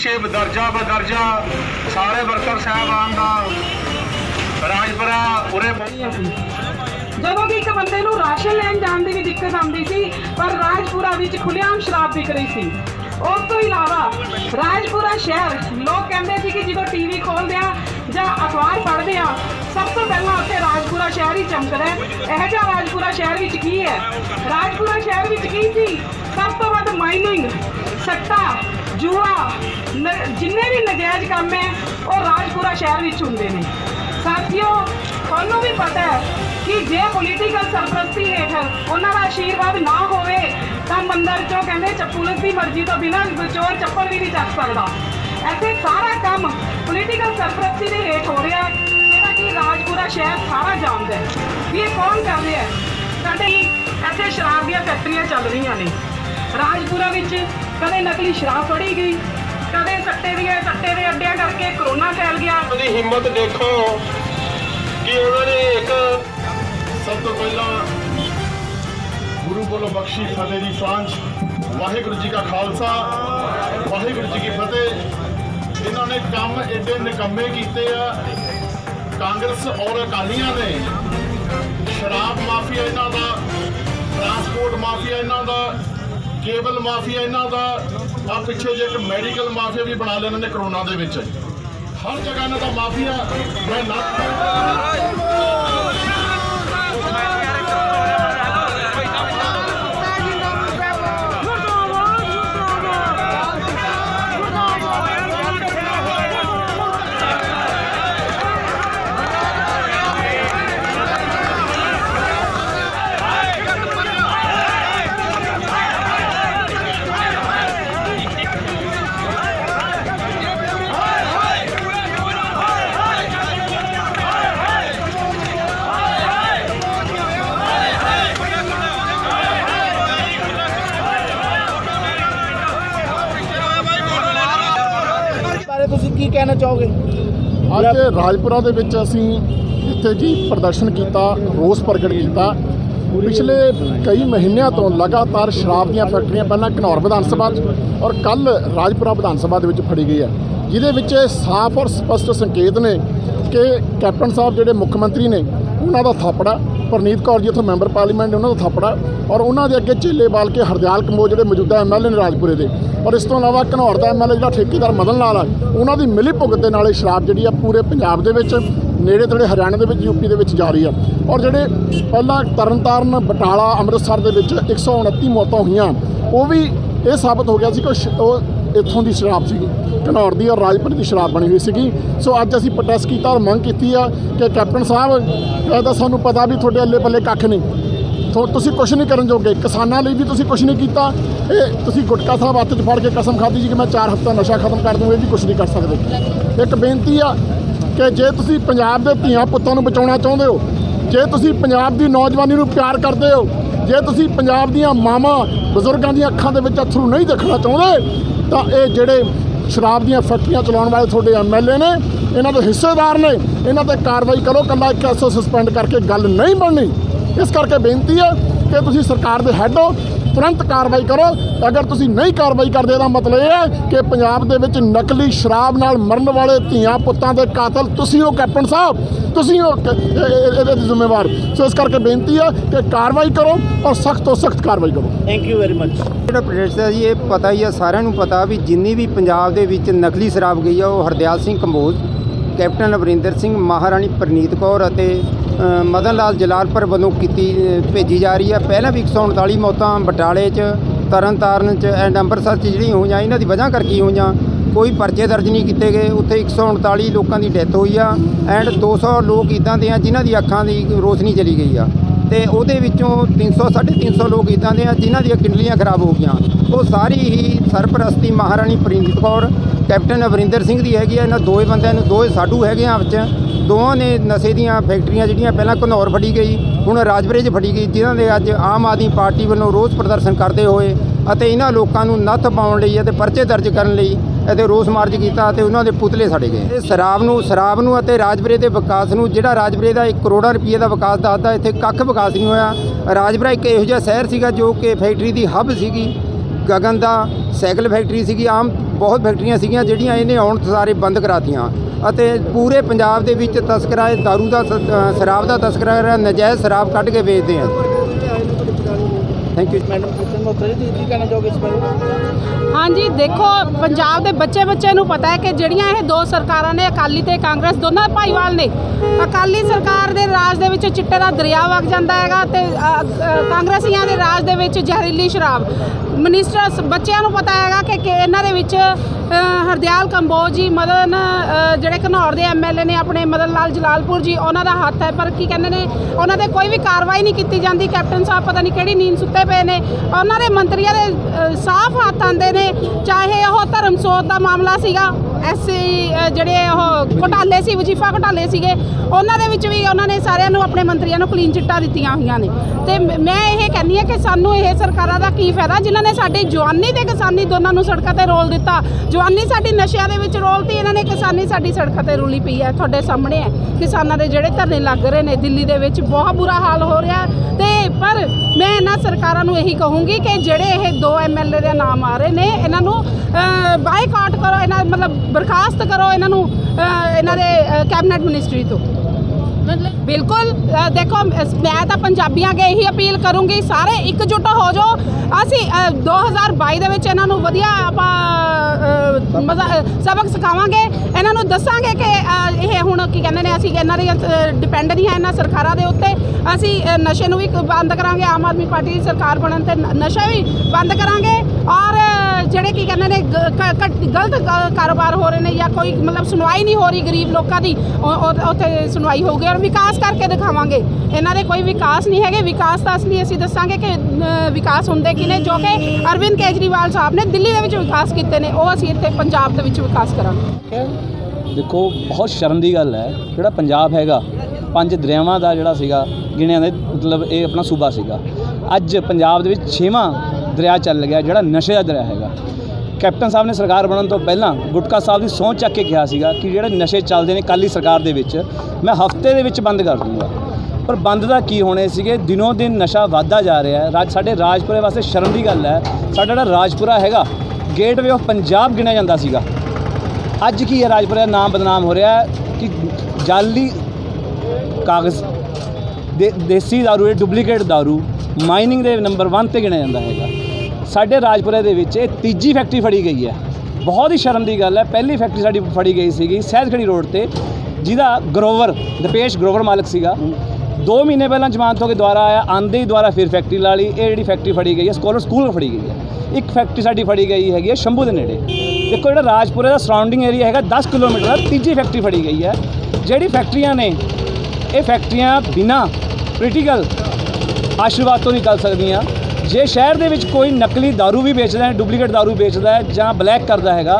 Leadership ਦਰਜਾ ਬਦਰਜਾ ਸਾਰੇ worker ਸਾਹਿਬਾਨ ਦਾ ਰਾਜਪੁਰਾ ਉਰੇ ਜਦੋਂ ਕਿ ਇੱਕ ਬੰਦੇ ਨੂੰ ਰਾਸ਼ਨ ਲੈਣ ਜਾਣ ਦੀ ਵੀ ਦਿੱਕਤ ਆਉਂਦੀ ਸੀ, ਪਰ ਰਾਜਪੁਰਾ ਵਿੱਚ ਖੁੱਲ੍ਹੇਆਮ ਸ਼ਰਾਬ ਵਿਕ ਰਹੀ ਸੀ। ਉਸ ਤੋਂ ਇਲਾਵਾ ਰਾਜਪੁਰਾ ਸ਼ਹਿਰ, ਲੋਕ ਕਹਿੰਦੇ ਸੀ ਕਿ ਜਦੋਂ ਟੀਵੀ ਖੋਲ੍ਹਦੇ ਆ ਜਾਂ ਅਖਬਾਰ ਪੜ੍ਹਦੇ ਆ, ਸਭ ਤੋਂ ਪਹਿਲਾਂ ਉੱਥੇ ਰਾਜਪੁਰਾ ਸ਼ਹਿਰ ਹੀ ਚਮਕਦਾ ਹੈ। ਇਹ ਜਿਹਾ ਰਾਜਪੁਰਾ ਸ਼ਹਿਰ ਵਿੱਚ ਕੀ ਹੈ? ਰਾਜਪੁਰਾ ਸ਼ਹਿਰ ਵਿੱਚ ਕੀ ਸੀ? ਸਭ ਤੋਂ ਵੱਧ ਮਾਈਨਿੰਗ ਸੱਟਾ ਜੂਆ ਜਿੰਨੇ ਵੀ ਨਜਾਇਜ਼ ਕੰਮ ਹੈ, ਉਹ ਰਾਜਪੁਰਾ ਸ਼ਹਿਰ ਵਿੱਚ ਹੁੰਦੇ ਨੇ। ਸਾਥੀਓ, ਤੁਹਾਨੂੰ ਵੀ ਪਤਾ ਹੈ ਕਿ ਜੇ ਪੋਲੀਟੀਕਲ ਸਰਪ੍ਰਸਤੀ ਹੇਠ ਉਹਨਾਂ ਦਾ ਆਸ਼ੀਰਵਾਦ ਨਾ ਹੋਵੇ, ਤਾਂ ਮੰਦਰ ਚੋਂ ਕਹਿੰਦੇ ਚੱਪੂਲਸ ਦੀ ਮਰਜ਼ੀ ਤੋਂ ਬਿਨਾਂ ਚੋਰ ਚੱਪਲ ਵੀ ਨਹੀਂ ਚੱਕ ਸਕਦਾ। ਇੱਥੇ ਸਾਰਾ ਕੰਮ ਪੋਲੀਟੀਕਲ ਸਰਪ੍ਰਸਤੀ ਦੇ ਹੇਠ ਹੋ ਰਿਹਾ ਹੈ, ਜਿਹੜਾ ਕਿ ਰਾਜਪੁਰਾ ਸ਼ਹਿਰ ਸਾਰਾ ਜਾਣਦਾ ਹੈ। ਵੀ ਇਹ ਕੌਣ ਕਰ ਰਿਹਾ ਹੈ? ਸਾਡੇ ਹੀ ਇੱਥੇ ਸ਼ਰਾਬ ਦੀਆਂ ਫੈਕਟਰੀਆਂ ਚੱਲ ਰਹੀਆਂ ਨੇ। ਰਾਜਪੁਰਾ ਵਿੱਚ ਕਦੇ ਨਕਲੀ ਸ਼ਰਾਬ ਫੜੀ ਗਈ, ਕਦੇ ਸੱਟੇ ਦੀਆਂ, ਸੱਟੇ ਦੇ ਅੱਡਿਆਂ ਕਰਕੇ ਕਰੋਨਾ ਫੈਲ ਗਿਆ। ਉਹਦੀ ਹਿੰਮਤ ਦੇਖੋ ਕਿ ਉਹਨਾਂ ਨੇ ਇੱਕ ਸਭ ਤੋਂ ਪਹਿਲਾਂ ਗੁਰੂ ਕੋਲੋਂ ਬਖਸ਼ੀ ਫਤਿਹ ਦੀ ਸਾਂਝ, ਵਾਹਿਗੁਰੂ ਜੀ ਕਾ ਖਾਲਸਾ, ਵਾਹਿਗੁਰੂ ਜੀ ਕੀ ਫਤਿਹ। ਇਹਨਾਂ ਨੇ ਕੰਮ ਏਡੇ ਨਿਕੰਮੇ ਕੀਤੇ ਆ। ਕਾਂਗਰਸ ਔਰ ਅਕਾਲੀਆਂ ਨੇ ਸ਼ਰਾਬ ਮਾਫੀਆ ਇਹਨਾਂ ਦਾ ਟਰਾਂਸਪੋਰਟ ਮਾਫੀਆ ਇਹਨਾਂ ਦਾ ਕੇਬਲ ਮਾਫੀਆ ਇਹਨਾਂ ਦਾ ਆ ਪਿੱਛੇ ਜੇ ਇੱਕ ਮੈਡੀਕਲ ਮਾਫੀਆ ਵੀ ਬਣਾ ਲਿਆ ਇਹਨਾਂ ਨੇ ਕਰੋਨਾ ਦੇ ਵਿੱਚ। ਹਰ ਜਗ੍ਹਾ ਇਹਨਾਂ ਦਾ ਮਾਫੀਆ, ਮੈਂ ਨਾ ਚਾਹੋਗੇ ਅੱਜ ਰਾਜਪੁਰਾ ਦੇ ਵਿੱਚ ਅਸੀਂ ਇੱਥੇ ਜੀ ਪ੍ਰਦਰਸ਼ਨ ਕੀਤਾ, ਰੋਸ ਪ੍ਰਗਟ ਕੀਤਾ। ਪਿਛਲੇ ਕਈ ਮਹੀਨਿਆਂ ਤੋਂ ਲਗਾਤਾਰ ਸ਼ਰਾਬ ਦੀਆਂ ਫੈਕਟਰੀਆਂ, ਪਹਿਲਾਂ ਘਨੌਰ ਵਿਧਾਨ ਸਭਾ 'ਚ ਔਰ ਕੱਲ ਰਾਜਪੁਰਾ ਵਿਧਾਨ ਸਭਾ ਦੇ ਵਿੱਚ ਫੜੀ ਗਈ ਹੈ। ਜਿਹਦੇ ਵਿੱਚ ਇਹ ਸਾਫ਼ ਔਰ ਸਪਸ਼ਟ ਸੰਕੇਤ ਨੇ ਕਿ ਕੈਪਟਨ ਸਾਹਿਬ ਜਿਹੜੇ ਮੁੱਖ ਮੰਤਰੀ ਨੇ, ਉਹਨਾਂ ਦਾ ਥਾਪੜਾ ਪਰਨੀਤ ਕੌਰ ਜੀ ਇੱਥੋਂ ਮੈਂਬਰ ਪਾਰਲੀਮੈਂਟ ਨੇ, ਉਹਨਾਂ ਦਾ ਥਾਪੜਾ ਔਰ ਉਹਨਾਂ ਦੇ ਅੱਗੇ ਚੇਲੇ ਬਾਲ ਕੇ ਹਰਦਿਆਲ ਕੰਬੋਜ ਜਿਹੜੇ ਮੌਜੂਦਾ ਐਮਐਲਏ ਨੇ ਰਾਜਪੁਰੇ ਦੇ। ਔਰ ਇਸ ਤੋਂ ਇਲਾਵਾ ਘਨੌਰ ਦਾ ਐਮਐਲਏ ਜਿਹੜਾ ਠੇਕੇਦਾਰ ਮਦਨ ਲਾਲ ਆ, ਉਹਨਾਂ ਦੀ ਮਿਲੀ ਭੁਗਤ ਦੇ ਨਾਲ ਇਹ ਸ਼ਰਾਬ ਜਿਹੜੀ ਆ ਪੂਰੇ ਪੰਜਾਬ ਦੇ ਵਿੱਚ ਨੇੜੇ ਤੇੜੇ ਹਰਿਆਣਾ ਦੇ ਵਿੱਚ ਯੂਪੀ ਦੇ ਵਿੱਚ ਜਾ ਰਹੀ ਆ। ਔਰ ਜਿਹੜੇ ਪਹਿਲਾਂ ਤਰਨਤਾਰਨ, ਬਟਾਲਾ, ਅੰਮ੍ਰਿਤਸਰ ਦੇ ਵਿੱਚ 129 ਮੌਤਾਂ ਹੋਈਆਂ, ਉਹ ਵੀ ਇਹ ਸਾਬਤ ਹੋ ਗਿਆ ਸੀ ਕਿ ਸ਼- ਉਹ ਇੱਥੋਂ ਦੀ ਸ਼ਰਾਬ ਸੀਗੀ ਘਨੌਰ ਦੀ ਔਰ ਰਾਜਪੁਰ ਦੀ ਸ਼ਰਾਬ ਬਣੀ ਹੋਈ ਸੀਗੀ। ਸੋ ਅੱਜ ਅਸੀਂ ਪ੍ਰੋਟੈਸਟ ਕੀਤਾ ਔਰ ਮੰਗ ਕੀਤੀ ਆ ਕਿ ਕੈਪਟਨ ਸਾਹਿਬ, ਇਹ ਤਾਂ ਸਾਨੂੰ ਪਤਾ ਵੀ ਤੁਹਾਡੇ ਅੱਲੇ ਪੱਲੇ ਕੱਖ ਨਹੀਂ। ਥੋ, ਤੁਸੀਂ ਕੁਝ ਨਹੀਂ ਕਰਨ ਜੋਗੇ। ਕਿਸਾਨਾਂ ਲਈ ਵੀ ਤੁਸੀਂ ਕੁਝ ਨਹੀਂ ਕੀਤਾ। ਇਹ ਤੁਸੀਂ ਗੁਟਕਾ ਸਾਹਿਬ ਹੱਥ 'ਚ ਫੜ ਕੇ ਕਸਮ ਖਾਧੀ ਜੀ ਕਿ ਮੈਂ 4 ਹਫ਼ਤਾ ਨਸ਼ਾ ਖਤਮ ਕਰ ਦੂੰਗਾ, ਇਹ ਵੀ ਕੁਝ ਨਹੀਂ ਕਰ ਸਕਦੇ। ਇੱਕ ਬੇਨਤੀ ਆ ਕਿ ਜੇ ਤੁਸੀਂ ਪੰਜਾਬ ਦੇ ਧੀਆਂ ਪੁੱਤਾਂ ਨੂੰ ਬਚਾਉਣਾ ਚਾਹੁੰਦੇ ਹੋ, ਜੇ ਤੁਸੀਂ ਪੰਜਾਬ ਦੀ ਨੌਜਵਾਨੀ ਨੂੰ ਪਿਆਰ ਕਰਦੇ ਹੋ ਜੇ ਤੁਸੀਂ ਪੰਜਾਬ ਦੀਆਂ ਮਾਵਾਂ ਬਜ਼ੁਰਗਾਂ ਦੀਆਂ ਅੱਖਾਂ ਦੇ ਵਿੱਚ ਅਥਰੂ ਨਹੀਂ ਦੇਖਣਾ ਚਾਹੁੰਦੇ, ਤਾਂ ਇਹ ਜਿਹੜੇ ਸ਼ਰਾਬ ਦੀਆਂ ਫੈਕਟਰੀਆਂ ਚਲਾਉਣ ਵਾਲੇ ਤੁਹਾਡੇ ਐਮਐਲਏ ਨੇ, ਇਹਨਾਂ ਦੇ ਹਿੱਸੇਦਾਰ ਨੇ, ਇਹਨਾਂ ਤੇ ਕਾਰਵਾਈ ਕਰੋ ਕੱਲਾ ਇੱਕ ਐਸਓ ਸਸਪੈਂਡ ਕਰਕੇ ਗੱਲ ਨਹੀਂ ਬਣਨੀ। ਇਸ ਕਰਕੇ ਬੇਨਤੀ ਹੈ ਕਿ ਤੁਸੀਂ ਸਰਕਾਰ ਦੇ ਹੈੱਡ ਹੋ ਤੁਰੰਤ ਕਾਰਵਾਈ ਕਰੋ। ਅਗਰ ਤੁਸੀਂ ਨਹੀਂ ਕਾਰਵਾਈ ਕਰਦੇ ਤਾਂ ਮਤਲਬ ਇਹ ਹੈ ਕਿ ਪੰਜਾਬ ਦੇ ਵਿੱਚ ਨਕਲੀ ਸ਼ਰਾਬ ਨਾਲ ਮਰਨ ਵਾਲੇ ਧੀਆਂ ਪੁੱਤਾਂ ਦੇ ਕਾਤਲ ਤੁਸੀਂ ਹੋ ਕੈਪਟਨ ਸਾਹਿਬ। ਤੁਸੀਂ ਹੋ ਇਹਦੇ ਜ਼ਿੰਮੇਵਾਰ। ਸੋ ਇਸ ਕਰਕੇ ਬੇਨਤੀ ਹੈ ਕਿ ਕਾਰਵਾਈ ਕਰੋ ਔਰ ਸਖਤ ਤੋਂ ਸਖਤ ਕਾਰਵਾਈ ਕਰੋ। ਥੈਂਕ ਯੂ ਵੈਰੀ ਮਚ ਜਿਹੜਾ ਪ੍ਰੋਜੈਕਟ ਹੈ ਜੀ ਇਹ ਪਤਾ ਹੀ ਆ ਸਾਰਿਆਂ ਨੂੰ ਪਤਾ ਵੀ ਜਿੰਨੀ ਵੀ ਪੰਜਾਬ ਦੇ ਵਿੱਚ ਨਕਲੀ ਸ਼ਰਾਬ ਗਈ ਆ ਉਹ ਹਰਦਿਆਲ ਸਿੰਘ ਕੰਬੋਜ ਕੈਪਟਨ ਅਮਰਿੰਦਰ ਸਿੰਘ ਮਹਾਰਾਣੀ ਪ੍ਰਨੀਤ ਕੌਰ ਅਤੇ ਮਦਨ ਲਾਲ ਜਲਾਲਪੁਰ ਵੱਲੋਂ ਕੀਤੀ ਭੇਜੀ ਜਾ ਰਹੀ ਹੈ। ਪਹਿਲਾਂ ਵੀ 139 ਮੌਤਾਂ ਬਟਾਲੇ 'ਚ ਤਰਨਤਾਰਨ 'ਚ ਐਂਡ ਅੰਮ੍ਰਿਤਸਰ 'ਚ ਜਿਹੜੀਆਂ ਹੋਈਆਂ, ਇਹਨਾਂ ਦੀ ਵਜ੍ਹਾ ਕਰਕੇ ਹੋਈਆਂ। ਕੋਈ ਪਰਚੇ ਦਰਜ ਨਹੀਂ ਕੀਤੇ ਗਏ। ਉੱਥੇ 139 ਲੋਕਾਂ ਦੀ ਡੈਥ ਹੋਈ ਆ ਐਂਡ 200 ਲੋਕ ਇਦਾਂ ਦੇ ਆ ਜਿਨ੍ਹਾਂ ਦੀ ਅੱਖਾਂ ਦੀ ਰੋਸ਼ਨੀ ਚਲੀ ਗਈ ਆ। ਤੇ ਉਹਦੇ ਵਿੱਚੋਂ 300 350 ਲੋਕ ਇਦਾਂ ਦੇ ਆ ਜਿਨ੍ਹਾਂ ਦੀਆਂ ਕਿੰਡਲੀਆਂ ਖਰਾਬ ਹੋ ਗਈਆਂ। ਉਹ ਸਾਰੀ ਹੀ ਸਰਪ੍ਰਸਤੀ ਮਹਾਰਾਣੀ ਪ੍ਰੀਤ ਕੌਰ, ਕੈਪਟਨ ਅਵਰਿੰਦਰ ਸਿੰਘ ਦੀ ਹੈਗੀ ਆ। ਇਹਨਾਂ ਦੋਵੇਂ ਬੰਦਿਆਂ ਨੂੰ, ਦੋਵੇਂ ਸਾਡੂ ਹੈਗੇ ਆ ਵਿੱਚ। ਦੋਵਾਂ ਨੇ ਨਸ਼ੇ ਦੀਆਂ ਫੈਕਟਰੀਆਂ ਜਿਹੜੀਆਂ ਪਹਿਲਾਂ ਘਨੌਰ ਫੜੀ ਗਈ, ਹੁਣ ਰਾਜਪੁਰੇ 'ਚ ਫੜੀ ਗਈ, ਜਿਨ੍ਹਾਂ ਦੇ ਅੱਜ ਆਮ ਆਦਮੀ ਪਾਰਟੀ ਵੱਲੋਂ ਰੋਸ ਪ੍ਰਦਰਸ਼ਨ ਕਰਦੇ ਹੋਏ ਅਤੇ ਇਹਨਾਂ ਲੋਕਾਂ ਨੂੰ ਨੱਥ ਪਾਉਣ ਲਈ ਅਤੇ ਪਰਚੇ ਦਰਜ ਕਰਨ ਲਈ ਅਤੇ ਰੋਸ ਮਾਰਚ ਕੀਤਾ ਅਤੇ ਉਹਨਾਂ ਦੇ ਪੁਤਲੇ ਸੜੇ ਗਏ। ਇਹ ਸ਼ਰਾਬ ਨੂੰ ਸ਼ਰਾਬ ਨੂੰ ਅਤੇ ਰਾਜਪੁਰੇ ਦੇ ਵਿਕਾਸ ਨੂੰ, ਜਿਹੜਾ ਰਾਜਪੁਰੇ ਦਾ 1 ਕਰੋੜਾਂ ਰੁਪਏ ਦਾ ਵਿਕਾਸ ਦੱਸਦਾ, ਇੱਥੇ ਕੱਖ ਵਿਕਾਸ ਨਹੀਂ ਹੋਇਆ। ਰਾਜਪੁਰਾ ਇੱਕ ਇਹੋ ਜਿਹਾ ਸ਼ਹਿਰ ਸੀਗਾ ਜੋ ਕਿ ਫੈਕਟਰੀ ਦੀ ਹੱਬ ਸੀਗੀ, ਗਗਨ ਦਾ ਸਾਈਕਲ ਫੈਕਟਰੀ ਸੀਗੀ, ਆਮ ਬਹੁਤ ਫੈਕਟਰੀਆਂ ਸੀਗੀਆਂ ਜਿਹੜੀਆਂ ਇਹਨੇ ਆਉਣ ਸਾਰੇ ਬੰਦ ਕਰਾਤੀਆਂ। ਅਤੇ ਪੂਰੇ ਪੰਜਾਬ ਦੇ ਵਿੱਚ ਤਸਕਰਾ ਇਹ ਦਾਰੂ ਦਾ ਸ਼ਰਾਬ ਦਾ ਤਸਕਰਾ, ਨਜਾਇਜ਼ ਸ਼ਰਾਬ ਕੱਢ ਕੇ ਵੇਚਦੇ ਆ। ਥੈਂਕ ਯੂ ਮੈਡਮ ਪੁੱਛਣ ਦਾ ਜੀ ਤੁਸੀਂ ਕੀ ਕਹਿਣਾ ਚਾਹੋਗੇ ਇਸ ਬਾਰੇ ਹਾਂਜੀ, ਦੇਖੋ, ਪੰਜਾਬ ਦੇ ਬੱਚੇ ਬੱਚੇ ਨੂੰ ਪਤਾ ਹੈ ਕਿ ਜਿਹੜੀਆਂ ਇਹ ਦੋ ਸਰਕਾਰਾਂ ਨੇ, ਅਕਾਲੀ ਤੇ ਕਾਂਗਰਸ, ਦੋਨਾਂ ਭਾਈਵਾਲ ਨੇ, ਅਕਾਲੀ ਸਰਕਾਰ ਦੇ ਰਾਜ ਦੇ ਵਿੱਚ ਚਿੱਟੇ ਦਾ ਦਰਿਆ ਵਗ ਜਾਂਦਾ ਹੈਗਾ ਤੇ ਕਾਂਗਰਸੀਆਂ ਦੇ ਰਾਜ ਦੇ ਵਿੱਚ ਜ਼ਹਿਰੀਲੀ ਸ਼ਰਾਬ। ਮਿਨਿਸਟਰ ਬੱਚਿਆਂ ਨੂੰ ਪਤਾ ਹੈਗਾ ਕਿ ਇਹਨਾਂ ਦੇ ਵਿੱਚ ਹਰਦਿਆਲ ਕੰਬੋਜ ਜੀ, ਮਦਨ ਜਿਹੜੇ ਘਨੌਰ ਦੇ ਐਮਐਲਏ ਨੇ ਆਪਣੇ, ਮਦਨ ਲਾਲ ਜਲਾਲਪੁਰ ਜੀ, ਉਹਨਾਂ ਦਾ ਹੱਥ ਹੈ, ਪਰ ਕੀ ਕਹਿੰਦੇ ਨੇ, ਉਹਨਾਂ 'ਤੇ ਕੋਈ ਵੀ ਕਾਰਵਾਈ ਨਹੀਂ ਕੀਤੀ ਜਾਂਦੀ। ਕੈਪਟਨ ਸਾਹਿਬ ਪਤਾ ਨਹੀਂ ਕਿਹੜੀ ਨੀਂਦ ਸੁੱਤੇ ਪਏ ਨੇ। ਉਹਨਾਂ ਦੇ ਮੰਤਰੀਆਂ ਦੇ ਸਾਫ਼ ਹੱਥ ਆਉਂਦੇ ਨੇ। ਚਾਹੇ ਉਹ ਧਰਮ ਸੋਧ ਦਾ ਮਾਮਲਾ ਸੀਗਾ, ਐਸਸੀ ਜਿਹੜੇ ਉਹ ਘੁਟਾਲੇ ਸੀ, ਵਜੀਫਾ ਘੁਟਾਲੇ ਸੀਗੇ, ਉਹਨਾਂ ਦੇ ਵਿੱਚ ਵੀ ਉਹਨਾਂ ਨੇ ਸਾਰਿਆਂ ਨੂੰ ਆਪਣੇ ਮੰਤਰੀਆਂ ਨੂੰ ਕਲੀਨ ਚਿੱਟਾਂ ਦਿੱਤੀਆਂ ਹੋਈਆਂ ਨੇ। ਤੇ ਮੈਂ ਇਹ ਕਹਿੰਦੀ ਹਾਂ ਕਿ ਸਾਨੂੰ ਇਹ ਸਰਕਾਰਾਂ ਦਾ ਕੀ ਫਾਇਦਾ? ਜਿਨ੍ਹਾਂ ਨੇ ਸਾਡੀ ਜਵਾਨੀ ਤੇ ਕਿਸਾਨੀ ਦੋਨਾਂ ਨੂੰ ਸੜਕਾਂ ਤੇ ਰੋਲ ਦਿੱਤਾ। ਜਵਾਨੀ ਸਾਡੀ ਨਸ਼ਿਆਂ ਦੇ ਵਿੱਚ ਰੋਲਤੀ ਇਹਨਾਂ ਨੇ ਕਿਸਾਨੀ ਸਾਡੀ ਸੜਕਾਂ ਤੇ ਰੋਲੀ ਪਈ ਹੈ, ਤੁਹਾਡੇ ਸਾਹਮਣੇ ਹੈ। ਕਿਸਾਨਾਂ ਦੇ ਜਿਹੜੇ ਧਰਨੇ ਲੱਗ ਰਹੇ ਨੇ, ਦਿੱਲੀ ਦੇ ਵਿੱਚ ਬਹੁਤ ਬੁਰਾ ਹਾਲ ਹੋ ਰਿਹਾ ਤੇ ਪਰ ਮੈਂ ਇਹਨਾਂ ਸਰਕਾਰਾਂ ਨੂੰ ਇਹੀ ਕਹੂੰਗੀ ਕਿ ਜਿਹੜੇ ਇਹ ਦੋ ਐਮਐਲਏ ਦੇ ਨਾਮ ਆ ਰਹੇ ਨੇ, ਇਹਨਾਂ ਨੂੰ ਬਾਈਕਾਟ ਕਰੋ, ਇਹਨਾਂ, ਮਤਲਬ ਬਰਖਾਸਤ ਕਰੋ ਇਹਨਾਂ ਨੂੰ ਇਹਨਾਂ ਦੇ ਕੈਬਨਿਟ ਮਿਨਿਸਟਰੀ ਤੋਂ। ਬਿਲਕੁਲ ਦੇਖੋ ਮੈਂ ਤਾਂ ਪੰਜਾਬੀਆਂ ਅੱਗੇ ਇਹੀ ਅਪੀਲ ਕਰੂੰਗੀ ਸਾਰੇ ਇਕਜੁੱਟ ਹੋ ਜਾਓ। ਅਸੀਂ ਅ, 2022 ਦੇ ਵਿੱਚ ਇਹਨਾਂ ਨੂੰ ਵਧੀਆ ਆਪਾਂ ਅ, ਸਬਕ ਸਿਖਾਵਾਂਗੇ। ਇਹਨਾਂ ਨੂੰ ਦੱਸਾਂਗੇ ਕਿ ਇਹ ਹੁਣ ਕੀ ਕਹਿੰਦੇ ਨੇ ਅਸੀਂ ਇਹਨਾਂ ਦੇ ਡਿਪੈਂਡ ਨਹੀਂ ਹੈ ਇਹਨਾਂ ਸਰਕਾਰਾਂ ਦੇ ਉੱਤੇ। ਅਸੀਂ ਨਸ਼ੇ ਨੂੰ ਵੀ ਬੰਦ ਕਰਾਂਗੇ ਆਮ ਆਦਮੀ ਪਾਰਟੀ ਦੀ ਸਰਕਾਰ ਬਣਨ ਤੇ ਨਸ਼ਾ ਵੀ ਬੰਦ ਕਰਾਂਗੇ। ਔਰ ਜਿਹੜੇ ਕੀ ਕਹਿੰਦੇ ਨੇ ਗਲਤ ਕਾਰੋਬਾਰ ਹੋ ਰਹੇ ਨੇ ਜਾਂ ਕੋਈ ਮਤਲਬ ਸੁਣਵਾਈ ਨਹੀਂ ਹੋ ਰਹੀ ਗਰੀਬ ਲੋਕਾਂ ਦੀ, ਉਹ- ਉੱਥੇ ਸੁਣਵਾਈ ਹੋਊਗੀ ਔਰ ਵਿਕਾਸ ਕਰਕੇ ਦਿਖਾਵਾਂਗੇ। ਇਹਨਾਂ ਦੇ ਕੋਈ ਵਿਕਾਸ ਨਹੀਂ ਹੈਗੇ। ਵਿਕਾਸ ਤਾਂ ਅਸਲੀ ਅਸੀਂ ਦੱਸਾਂਗੇ ਕਿ ਵਿਕਾਸ ਹੁੰਦੇ ਕੀ ਨੇ ਜੋ ਕਿ ਅਰਵਿੰਦ ਕੇਜਰੀਵਾਲ ਸਾਹਿਬ ਨੇ ਦਿੱਲੀ ਦੇ ਵਿੱਚ ਵਿਕਾਸ ਕੀਤੇ ਨੇ। ਉਹ ਅਸੀਂ ਇੱਥੇ ਪੰਜਾਬ ਦੇ ਵਿੱਚ ਵਿਕਾਸ ਕਰਾਂਗੇ। ਦੇਖੋ, ਬਹੁਤ ਸ਼ਰਮ ਦੀ ਗੱਲ ਹੈ। ਜਿਹੜਾ ਪੰਜਾਬ ਹੈਗਾ, ਪੰਜ ਦਰਿਆਵਾਂ ਦਾ ਜਿਹੜਾ ਸੀਗਾ, ਗਿਣਿਆਂ ਦੇ ਮਤਲਬ ਇਹ ਆਪਣਾ ਸੂਬਾ ਸੀਗਾ। ਅੱਜ ਪੰਜਾਬ ਦੇ ਵਿੱਚ ਛੇਵਾਂ ਦਰਿਆ ਚੱਲ ਗਿਆ, ਜਿਹੜਾ ਨਸ਼ੇ ਦਾ ਦਰਿਆ ਹੈਗਾ। ਕੈਪਟਨ ਸਾਹਿਬ ਨੇ ਸਰਕਾਰ ਬਣਨ ਤੋਂ ਪਹਿਲਾਂ ਗੁਟਕਾ ਸਾਹਿਬ ਦੀ ਸਹੁੰ ਚੱਕ ਕੇ ਕਿਹਾ ਸੀਗਾ ਕਿ ਜਿਹੜੇ ਨਸ਼ੇ ਚੱਲਦੇ ਨੇ ਕਾਲੀ ਸਰਕਾਰ ਦੇ ਵਿੱਚ, ਮੈਂ ਹਫ਼ਤੇ ਦੇ ਵਿੱਚ ਬੰਦ ਕਰ ਦੂੰਗਾ। ਪਰ ਬੰਦ ਦਾ ਕੀ ਹੋਣੇ ਸੀਗੇ? ਦਿਨੋਂ ਦਿਨ ਨਸ਼ਾ ਵੱਧਦਾ ਜਾ ਰਿਹਾ ਹੈ। ਰਾਜ, ਸਾਡੇ ਰਾਜਪੁਰੇ ਵਾਸਤੇ ਸ਼ਰਮ ਦੀ ਗੱਲ ਹੈ। ਸਾਡਾ ਜਿਹੜਾ ਰਾਜਪੁਰਾ ਹੈਗਾ ਗੇਟਵੇ ਆਫ ਪੰਜਾਬ ਗਿਣਿਆ ਜਾਂਦਾ ਸੀਗਾ। ਅੱਜ ਕੀ ਹੈ ਰਾਜਪੁਰਾ ਦਾ ਨਾਮ ਬਦਨਾਮ ਹੋ ਰਿਹਾ ਹੈ ਕਿ ਜਾਲੀ ਕਾਗਜ਼, ਦੇ, ਦੇਸੀ ਦਾਰੂ, ਇਹ ਡੁਪਲੀਕੇਟ ਦਾਰੂ ਮਾਈਨਿੰਗ ਦੇ ਨੰਬਰ 1 ਤੇ ਗਿਣਿਆ ਜਾਂਦਾ ਹੈਗਾ। ਸਾਡੇ ਰਾਜਪੁਰੇ ਦੇ ਵਿੱਚ ਇਹ ਤੀਜੀ ਫੈਕਟਰੀ ਫੜੀ ਗਈ ਹੈ। ਬਹੁਤ ਹੀ ਸ਼ਰਮ ਦੀ ਗੱਲ ਹੈ। ਪਹਿਲੀ ਫੈਕਟਰੀ ਸਾਡੀ ਫੜੀ ਗਈ ਸੀਗੀ ਸਹਿਜਖੜੀ ਰੋਡ ਤੇ। ਜਿਹਦਾ ਗਰੋਵਰ ਦਪੇਸ਼ ਗਰੋਵਰ ਮਾਲਕ ਸੀਗਾ। 2 ਮਹੀਨੇ ਪਹਿਲਾਂ ਜ਼ਮਾਨਤ ਹੋ ਕੇ ਦੁਬਾਰਾ ਆਇਆ ਆਂਦੇ ਹੀ ਦੁਆਰਾ ਫਿਰ ਫੈਕਟਰੀ ਲਾ ਲਈ। ਇਹ ਜਿਹੜੀ ਫੈਕਟਰੀ ਫੜੀ ਗਈ ਹੈ ਸਕਾਲਰ ਸਕੂਲ ਫੜੀ ਗਈ ਹੈ। ਇੱਕ ਫੈਕਟਰੀ ਸਾਡੀ ਫੜੀ ਗਈ ਹੈਗੀ ਹੈ ਸ਼ੰਭੂ ਦੇ ਨੇੜੇ। ਦੇਖੋ, ਜਿਹੜਾ ਰਾਜਪੁਰੇ ਦਾ ਸਰਾਊਂਡਿੰਗ ਏਰੀਆ ਹੈਗਾ 10 ਕਿਲੋਮੀਟਰ ਦਾ ਤੀਜੀ ਫੈਕਟਰੀ ਫੜੀ ਗਈ ਹੈ। ਜਿਹੜੀ ਫੈਕਟਰੀਆਂ ਨੇ, ਇਹ ਫੈਕਟਰੀਆਂ ਬਿਨਾ ਕ੍ਰਿਟੀਕਲ ਆਸ਼ੀਰਵਾਦ ਤੋਂ ਨਹੀਂ ਚੱਲ ਸਕਦੀਆਂ। ਜੇ ਸ਼ਹਿਰ ਦੇ ਵਿੱਚ ਕੋਈ ਨਕਲੀ दारू ਵੀ ਵੇਚਦਾ ਹੈ ਡੁਪਲੀਕੇਟ दारू ਵੇਚਦਾ ਹੈ ਜਾਂ ਬਲੈਕ ਕਰਦਾ ਹੈਗਾ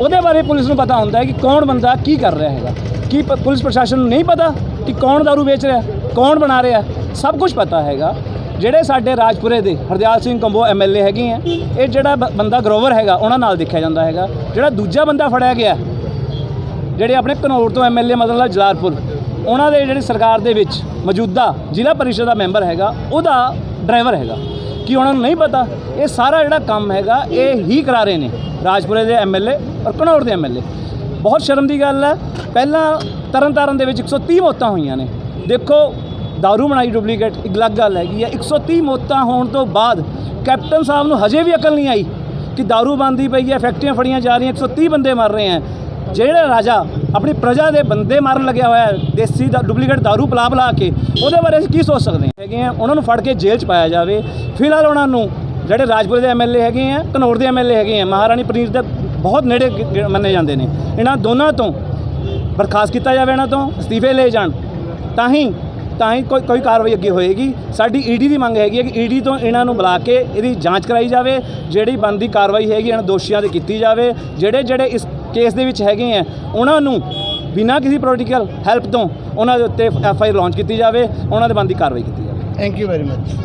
ਉਹਦੇ ਬਾਰੇ ਪੁਲਿਸ ਨੂੰ ਪਤਾ ਹੁੰਦਾ ਹੈ ਕਿ ਕੌਣ ਬੰਦਾ ਕੀ ਕਰ ਰਿਹਾ ਹੈਗਾ ਕੀ ਪ- ਪੁਲਿਸ ਪ੍ਰਸ਼ਾਸਨ ਨੂੰ ਨਹੀਂ ਪਤਾ ਕਿ ਕੌਣ दारू ਵੇਚ ਰਿਹਾ ਕੌਣ ਬਣਾ ਰਿਹਾ ਸਭ ਕੁਝ ਪਤਾ ਹੈਗਾ ਜਿਹੜੇ ਸਾਡੇ ਰਾਜਪੁਰੇ ਦੇ ਹਰਦਿਆਲ ਸਿੰਘ ਕੰਬੋ ਐਮਐਲਏ ਹੈਗੇ ਆ ਇਹ ਜਿਹੜਾ ਬ- ਬੰਦਾ ਗਰੋਵਰ ਹੈਗਾ ਉਹਨਾਂ ਨਾਲ ਦੇਖਿਆ ਜਾਂਦਾ ਹੈਗਾ ਜਿਹੜਾ ਦੂਜਾ ਬੰਦਾ ਫੜਿਆ ਗਿਆ ਜਿਹੜੇ ਆਪਣੇ ਘਨੌਰ ਤੋਂ ਐਮਐਲਏ ਮਦਨ ਲਾਲ ਜਲਾਲਪੁਰ ਉਹਨਾਂ ਦੇ ਜਿਹੜੀ ਸਰਕਾਰ ਦੇ ਵਿੱਚ ਮੌਜੂਦਾ ਜ਼ਿਲ੍ਹਾ ਪਰਿਸ਼ਦ ਦਾ ਮੈਂਬਰ ਹੈਗਾ ਉਹਦਾ ਡਰਾਈਵਰ ਹੈਗਾ ਕੀ ਉਹਨਾਂ ਨੂੰ ਨਹੀਂ ਪਤਾ ਇਹ ਸਾਰਾ ਜਿਹੜਾ ਕੰਮ ਹੈਗਾ ਇਹ ਹੀ ਕਰਾ ਰਹੇ ਨੇ ਰਾਜਪੁਰੇ ਦੇ ਐਮਐਲਏ ਔਰ ਘਨੌਰ ਦੇ ਐਮਐਲਏ ਬਹੁਤ ਸ਼ਰਮ ਦੀ ਗੱਲ ਹੈ ਪਹਿਲਾਂ ਤਰਨਤਾਰਨ ਦੇ ਵਿੱਚ 130 ਮੌਤਾਂ ਹੋਈਆਂ ਨੇ ਦੇਖੋ दारू ਬਣਾਈ ਡੁਪਲੀਕੇਟ ਇੱਕ ਅਲੱਗ ਗੱਲ ਹੈਗੀ ਹੈ 130 ਮੌਤਾਂ ਹੋਣ ਤੋਂ ਬਾਅਦ ਕੈਪਟਨ ਸਾਹਿਬ ਨੂੰ ਹਜੇ ਵੀ ਅਕਲ ਨਹੀਂ ਆਈ ਕਿ दारू ਬੰਦੀ ਪਈ ਹੈ ਫੈਕਟਰੀਆਂ ਫੜੀਆਂ ਜਾ ਰਹੀਆਂ 130 ਬੰਦੇ ਮਰ ਰਹੇ ਹੈ ਜਿਹੜਾ ਰਾਜਾ ਆਪਣੀ ਪ੍ਰਜਾ ਦੇ ਬੰਦੇ ਮਾਰਨ ਲੱਗਿਆ ਹੋਇਆ ਦੇਸੀ ਦਾ ਡੁਪਲੀਕੇਟ दारू ਪਲਾ ਪਲਾ ਕੇ, ਉਹਦੇ ਬਾਰੇ ਅਸੀਂ ਕੀ ਸੋਚ ਸਕਦੇ ਹੈਗੇ ਆ, ਉਹਨਾਂ ਨੂੰ ਫੜ ਕੇ ਜੇਲ੍ਹ 'ਚ ਪਾਇਆ ਜਾਵੇ। ਫਿਲਹਾਲ ਉਹਨਾਂ ਨੂੰ ਜਿਹੜੇ ਰਾਜਪੁਰ ਦੇ ਐਮਐਲਏ ਹੈਗੇ ਆ, ਘਨੌਰ ਦੇ ਐਮਐਲਏ ਹੈਗੇ ਆ, ਮਹਾਰਾਣੀ ਪ੍ਰੀਤ ਦੇ ਬਹੁਤ ਨੇੜੇ ਮੰਨੇ ਜਾਂਦੇ ਨੇ। ਇਹਨਾਂ ਦੋਨਾਂ ਤੋਂ ਬਰਖਾਸਤ ਕੀਤਾ ਜਾਵੇ, ਇਹਨਾਂ ਤੋਂ ਅਸਤੀਫੇ ਲਏ ਜਾਣ। ਤਾਂ ਹੀ ਤਾਂ ਹੀ ਕੋਈ ਕੋਈ ਕਾਰਵਾਈ ਅੱਗੇ ਹੋਏਗੀ। ਸਾਡੀ ਈਡੀ ਦੀ ਮੰਗ ਹੈਗੀ ਹੈ ਕਿ ਈਡੀ ਤੋਂ ਇਹਨਾਂ ਨੂੰ ਬੁਲਾ ਕੇ ਇਹਦੀ ਜਾਂਚ ਕਰਾਈ ਜਾਵੇ। ਜਿਹੜੀ ਬਣਦੀ ਕਾਰਵਾਈ ਹੈਗੀ, ਇਹਨਾਂ ਦੋਸ਼ੀਆਂ ਤੇ ਕੀਤੀ ਜਾਵੇ। ਜਿਹੜੇ ਜਿਹੜੇ ਇਸ ਕੇਸ ਦੇ ਵਿੱਚ ਹੈਗੇ ਆ। ਉਹਨਾਂ ਨੂੰ ਬਿਨਾਂ ਕਿਸੇ ਪੋਲੀਟੀਕਲ ਹੈਲਪ ਤੋਂ ਉਹਨਾਂ ਦੇ ਉੱਤੇ ਐਫ ਆਈ ਆਰ ਲਾਂਚ ਕੀਤੀ ਜਾਵੇ, ਉਹਨਾਂ ਦੇ ਬਣਦੀ ਕਾਰਵਾਈ ਕੀਤੀ ਜਾਵੇ। Thank you very much